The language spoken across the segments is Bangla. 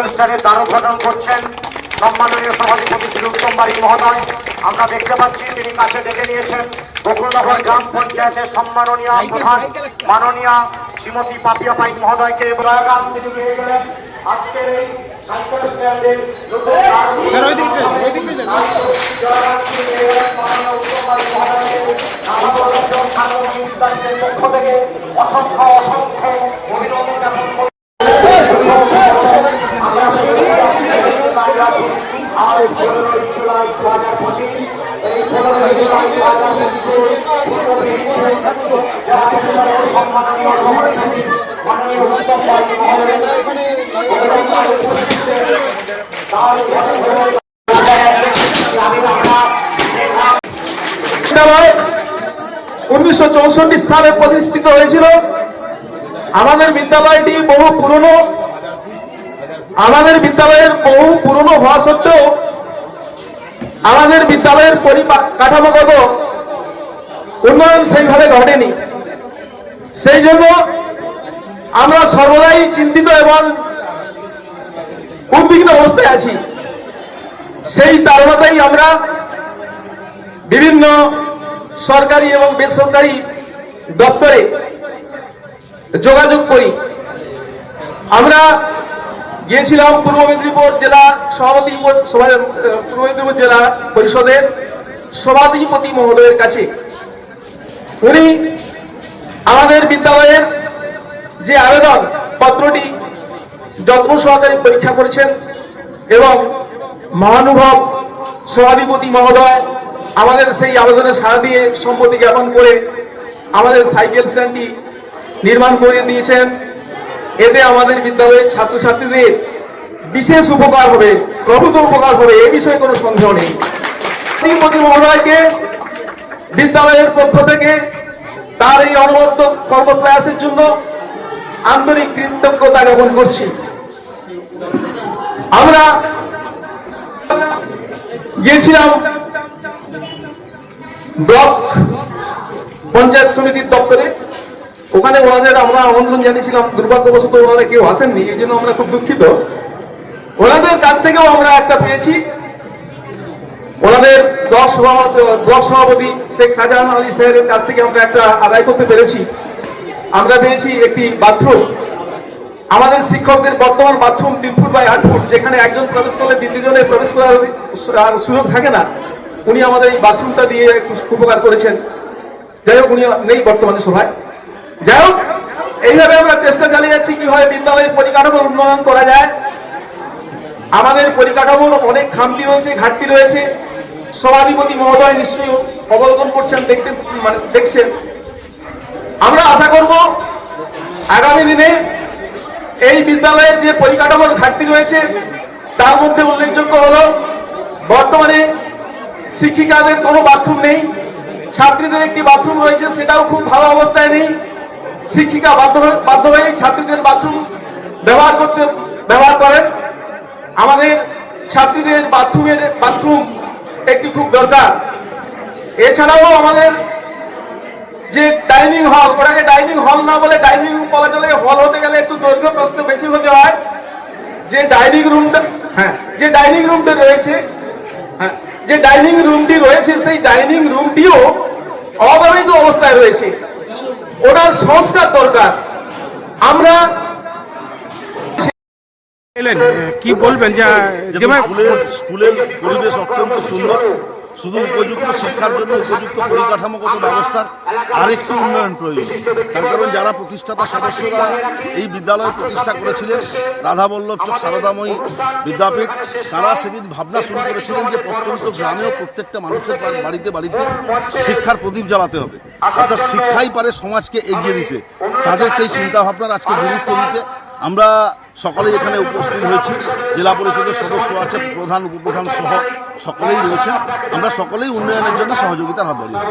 সাইকেল স্ট্যান্ডের দ্বার উদ্ঘাটন করছেন সম্মাননীয় সভাধিপতি শ্রী উত্তম বাড়ি মহোদয়। আমরা দেখতে পাচ্ছি তিনি কাছে ডেকে নিয়েছেন বকুলনগর গ্রাম পঞ্চায়েতের সম্মাননীয় প্রধান মাননীয় শ্রীমতী পাপিয়া পাইক মহোদয়কে প্রয়াগাম তিনি গেলেন। আজকের এই সাইকেল স্ট্যান্ডের পক্ষ থেকে অসংখ্য অসংখ্য অভিনন্দন জ্ঞাপন উনিশশো চৌষট্টি স্থানে প্রতিষ্ঠিত হয়েছিল। আমাদের বিদ্যালয়টি বহু পুরনো। আমাদের বিদ্যালয়ের বহু পুরনো হওয়া সত্ত্বেও আমাদের বিদ্যালয়ের পরিকাঠামোগত উন্নয়ন সেইভাবে ঘটেনি। সেই জন্য আমরা সর্বদাই চিন্তিত এবং উদ্বিগ্ন অবস্থায় আছি। সেই তারণাতেই আমরা বিভিন্ন সরকারি এবং বেসরকারি দপ্তরে যোগাযোগ করি। আমরা গিয়েছিলাম পূর্ব মেদিনীপুর জেলা সভাপতি পূর্ব মেদিনীপুর জেলা পরিষদের সভাধিপতি মহোদয়ের কাছে। উনি আমাদের বিদ্যালয়ের যে আবেদন পত্রটি যত্ন সহকারে পরীক্ষা করেছেন এবং মহানুভব সভাধিপতি মহোদয় আমাদের সেই আবেদনে সাড়া দিয়ে সম্মতি জ্ঞাপন করে আমাদের সাইকেল স্ট্যান্ডটি নির্মাণ করে দিয়েছেন। এতে আমাদের বিদ্যালয়ের ছাত্রছাত্রীদের বিশেষ উপকার হবে, প্রভূত উপকার হবে, এ বিষয়ে কোনো সন্দেহ নেই। মহোদয়কে বিদ্যালয়ের পক্ষ থেকে তার এই অনবদ্য কর্মপ্রয়াসের জন্য আন্তরিক কৃতজ্ঞতা জ্ঞাপন করছি। আমরা গিয়েছিলাম ব্লক পঞ্চায়েত সমিতির দপ্তরে। ওখানে ওনাদের আমরা আমন্ত্রণ জানিয়েছিলাম, দুর্ভাগ্যবশত ওনারা কেউ আসেননি, এই জন্য আমরা খুব দুঃখিত। ওনাদের কাছ থেকেও আমরা একটা পেয়েছি। ওনাদের ব্লক সভাপতি ব্লক সভাপতি শেখ শাহজাহান আলী সাহেবের কাছ থেকে আমরা একটা আদায় করতে পেরেছি। আমরা পেয়েছি একটি বাথরুম। আমাদের শিক্ষকদের বর্তমান বাথরুম তিন ফুট বাই আট ফুট যেখানে একজন প্রবেশ করলে দ্বিতীয়জনে প্রবেশ করার সুযোগ থাকে না, উনি আমাদের এই বাথরুমটা দিয়ে একটু উপকার করেছেন। যাই হোক, উনি নেই বর্তমানে সভায়। যাই হোক, এইভাবে আমরা চেষ্টা চালিয়ে যাচ্ছি কীভাবে বিদ্যালয়ের পরিকাঠামোর উন্নয়ন করা যায়। আমাদের পরিকাঠামোর অনেক খামতি রয়েছে, ঘাটতি রয়েছে। সভাধিপতি মহোদয় নিশ্চয়ই অবলোকন করছেন, দেখতে মানে দেখছেন। আমরা আশা করব আগামী দিনে এই বিদ্যালয়ের যে পরিকাঠামোর ঘাটতি রয়েছে, তার মধ্যে উল্লেখযোগ্য হলো, বর্তমানে শিক্ষিকাদের কোনো বাথরুম নেই, ছাত্রীদের একটি বাথরুম রয়েছে, সেটাও খুব ভালো অবস্থায় নেই। শিক্ষিকা বাধ্য বাধ্য হয়ে ছাত্রীদের বাথরুম ব্যবহার করতে ব্যবহার করেন। আমাদের ছাত্রীদের বাথরুমের বাথরুম একটি খুব দরকার। এছাড়াও আমাদের যে ডাইনিং হল ওটাকে ডাইনিং হল না বলে ডাইনিং রুম বলা চলে হল হতে গেলে একটু দৈর্ঘ্য প্রশ্ন বেশি হতে হয়। যে ডাইনিং রুমটা হ্যাঁ যে ডাইনিং রুমটা রয়েছে হ্যাঁ যে ডাইনিং রুমটি রয়েছে, সেই ডাইনিং রুমটিও অব্যবহৃত অবস্থায় রয়েছে। ওনার সংস্কার দরকার। আমরা এলেন? কি বলবেন? যা স্কুলের পরিবেশ অত্যন্ত সুন্দর। শুধু উপযুক্ত শিক্ষার জন্য উপযুক্ত পরিকাঠামোগত ব্যবস্থার আরেকটু উন্নয়ন প্রয়োজন। তার কারণ যারা প্রতিষ্ঠাতা সদস্যরা এই বিদ্যালয় প্রতিষ্ঠা করেছিলেন রাধাবল্লভ চক সারদাময়ী বিদ্যাপীঠ তারা সেদিন ভাবনা শুরু করেছিলেন যে প্রত্যন্ত গ্রামেও প্রত্যেকটা মানুষের বাড়িতে বাড়িতে শিক্ষার প্রদীপ জ্বালাতে হবে। অর্থাৎ শিক্ষাই পারে সমাজকে এগিয়ে দিতে। তাদের সেই চিন্তাভাবনার আজকে গুরুত্ব দিতে আমরা সকলেই এখানে উপস্থিত হয়েছি। জেলা পরিষদের সদস্য আছে, প্রধান, উপপ্রধান সহ সকলেই রয়েছে। আমরা সকলেই উন্নয়নের জন্য সহযোগিতার হাত দেব।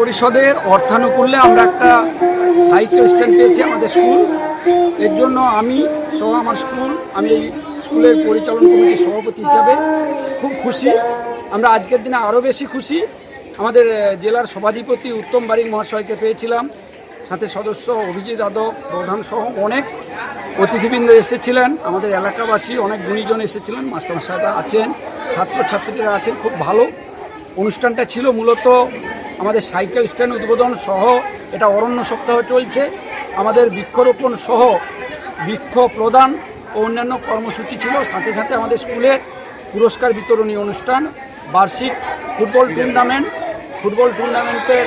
পরিষদের অর্থানুকূল্যে আমরা একটা সাইকেল স্ট্যান্ড পেয়েছি আমাদের স্কুল। এর জন্য আমি সহ আমার স্কুল, আমি এই স্কুলের পরিচালন কমিটির সভাপতি হিসাবে খুব খুশি। আমরা আজকের দিনে আরও বেশি খুশি। আমাদের জেলার সভাধিপতি উত্তম বারিক মহাশয়কে পেয়েছিলাম। সাথে সদস্য অভিজিৎ যাদব প্রধান সহ অনেক অতিথিবৃন্দ এসেছিলেন। আমাদের এলাকাবাসী অনেক গুণীজন এসেছিলেন, মাস্টারমশাইরা আছেন, ছাত্রছাত্রীরা আছেন, খুব ভালো। অনুষ্ঠানটা ছিল মূলত আমাদের সাইকেল স্ট্যান্ড উদ্বোধন সহ, এটা অরণ্য সপ্তাহ চলছে। আমাদের বৃক্ষরোপণ সহ বৃক্ষ প্রদান ও অন্যান্য কর্মসূচি ছিল। সাথে সাথে আমাদের স্কুলের পুরস্কার বিতরণী অনুষ্ঠান, বার্ষিক ফুটবল টুর্নামেন্ট। ফুটবল টুর্নামেন্টের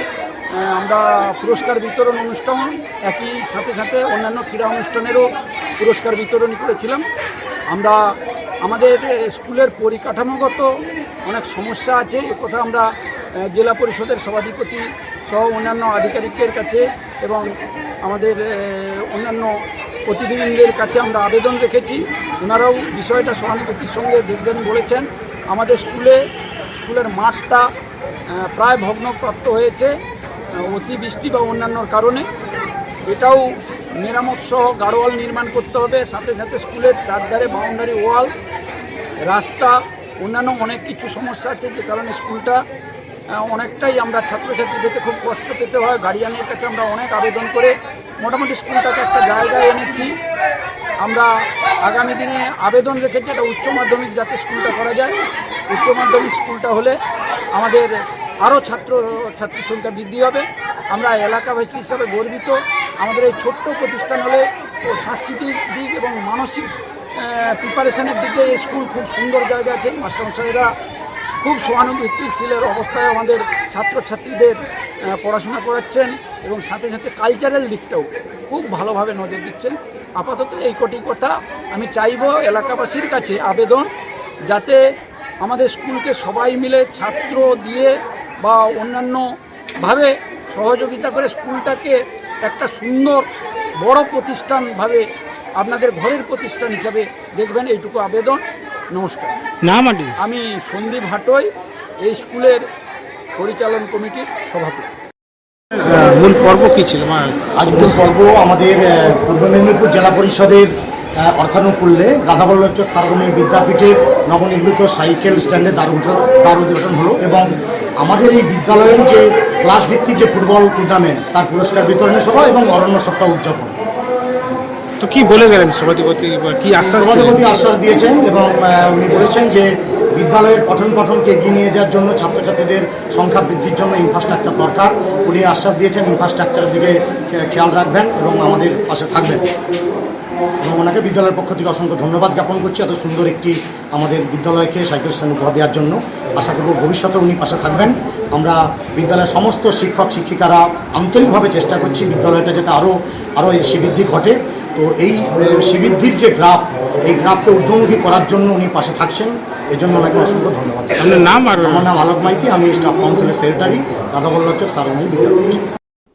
আমরা পুরস্কার বিতরণ অনুষ্ঠান একই সাথে সাথে অন্যান্য ক্রীড়া অনুষ্ঠানেরও পুরস্কার বিতরণী করেছিলাম। আমরা আমাদের স্কুলের পরিকাঠামোগত অনেক সমস্যা আছে। কথা আমরা জেলা পরিষদের সভাধিপতি সহ অন্যান্য আধিকারিকের কাছে এবং আমাদের অন্যান্য প্রতিনিধিদের কাছে আমরা আবেদন রেখেছি। ওনারাও বিষয়টা সহানুভূতির সঙ্গে দেখবেন বলেছেন। আমাদের স্কুলে, স্কুলের মাঠটা প্রায় ভগ্নপ্রাপ্ত হয়েছে। অতিবৃষ্টি বা অন্যান্য কারণে। এটাও মেরামত সহ গাড়োয়াল নির্মাণ করতে হবে, সাথে সাথে স্কুলের চারধারে বাউন্ডারি ওয়াল, রাস্তা, অন্যান্য অনেক কিছু সমস্যা আছে যে কারণে স্কুলটা অনেকটাই আমরা ছাত্রছাত্রীদেরকে খুব কষ্ট পেতে হয়। গার্ডিয়ানের কাছে আমরা অনেক আবেদন করে মোটামুটি স্কুলটাকে একটা জায়গায় এনেছি। আমরা আগামী দিনে আবেদন রেখেছি, একটা উচ্চ মাধ্যমিক যাতে স্কুলটা করা যায়। উচ্চ মাধ্যমিক স্কুলটা হলে আমাদের আরও ছাত্র, ছাত্রীর সংখ্যা বৃদ্ধি হবে। আমরা এলাকাবাসী হিসাবে গর্বিত। আমাদের এই ছোট্ট প্রতিষ্ঠান হলে সাংস্কৃতিক দিক এবং মানসিক প্রিপারেশনের দিকে স্কুল খুব সুন্দর জায়গা আছে। মাস্টারমশাইরা খুব সহানুভূতিশীলের অবস্থায় আমাদের ছাত্রছাত্রীদের পড়াশোনা করাচ্ছেন এবং সাথে সাথে কালচারাল দিকটাও খুব ভালোভাবে নজর দিচ্ছেন। আপাতত এই কটি কথা আমি চাইব এলাকাবাসীর কাছে আবেদন, যাতে আমাদের স্কুলকে সবাই মিলে ছাত্র দিয়ে বা অন্যান্যভাবে সহযোগিতা করে স্কুলটাকে একটা সুন্দর বড় প্রতিষ্ঠানভাবে আপনাদের ঘরের প্রতিষ্ঠান হিসাবে দেখবেন। এইটুকু আবেদন। নমস্কার। নাম আমি সন্দীপ হাটই এই স্কুলের পরিচালন কমিটির সভাপতি। মূল পর্ব কি ছিল? মা আজকের পর্ব আমাদের পূর্ব মেদিনীপুর জেলা পরিষদের অর্থানুকূল্যে রাধাবল্লভ সার্বজনীন বিদ্যাপীঠের নবনির্মিত সাইকেল স্ট্যান্ডে দ্বার উদ্ঘা- দ্বার হলো এবং আমাদের এই বিদ্যালয়ের যে ক্লাস ভিত্তিক যে ফুটবল টুর্নামেন্ট তার পুরস্কার বিতরণী সভা এবং অরণ্য সপ্তাহ উদযাপন। তো কি বলে গেলেন সভাধিপতি কি আশ্বাস? সভাধিপতি আশ্বাস দিয়েছেন এবং উনি বলেছেন যে বিদ্যালয়ের পঠন পাঠনকে এগিয়ে নিয়ে যাওয়ার জন্য ছাত্রছাত্রীদের সংখ্যা বৃদ্ধির জন্য ইনফ্রাস্ট্রাকচার দরকার। উনি আশ্বাস দিয়েছেন ইনফ্রাস্ট্রাকচারের দিকে খেয়াল রাখবেন এবং আমাদের পাশে থাকবেন। এবং ওনাকে বিদ্যালয়ের পক্ষ থেকে অসংখ্য ধন্যবাদ জ্ঞাপন করছি এত সুন্দর একটি আমাদের বিদ্যালয়কে সাইকেল স্ট্যান্ড উপহার দেওয়ার জন্য। আশা করব ভবিষ্যতে উনি পাশে থাকবেন। আমরা বিদ্যালয়ের সমস্ত শিক্ষক শিক্ষিকারা আন্তরিকভাবে চেষ্টা করছি বিদ্যালয়টা যাতে আরও আরও এই শ্রীবৃদ্ধি ঘটে। তো এই এ, শ্রীবৃদ্ধির যে গ্রাফ এই গ্রাফকে ঊর্ধ্বমুখী করার জন্য উনি পাশে থাকছেন। এই জন্য ওনাকে অসংখ্য ধন্যবাদ। আপনার নাম আর আমার নাম আলোক মাইতি আমি স্টাফ কাউন্সিলের সেক্রেটারি রাধাবল্লভ সারমী বিদ্যালয়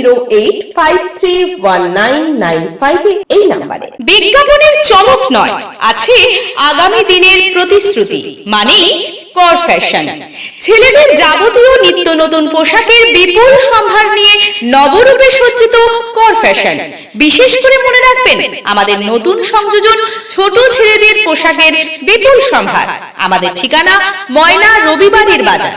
zero eight five three one nine nine five এই নাম্বারে। বিজ্ঞাপনের চমক নয়, আছে আগামী দিনের প্রতিশ্রুতি মানে কর ফ্যাশন ছেলেদের যাবতীয় নিত্য নতুন পোশাকের বিপুল সম্ভার নিয়ে নবরূপে সজ্জিত কর ফ্যাশন বিশেষ করে মনে রাখবেন, আমাদের নতুন সংযোজন ছোট ছেলেদের পোশাকের বিপুল সম্ভার। আমাদের ঠিকানা ময়না রবিবারের বাজার।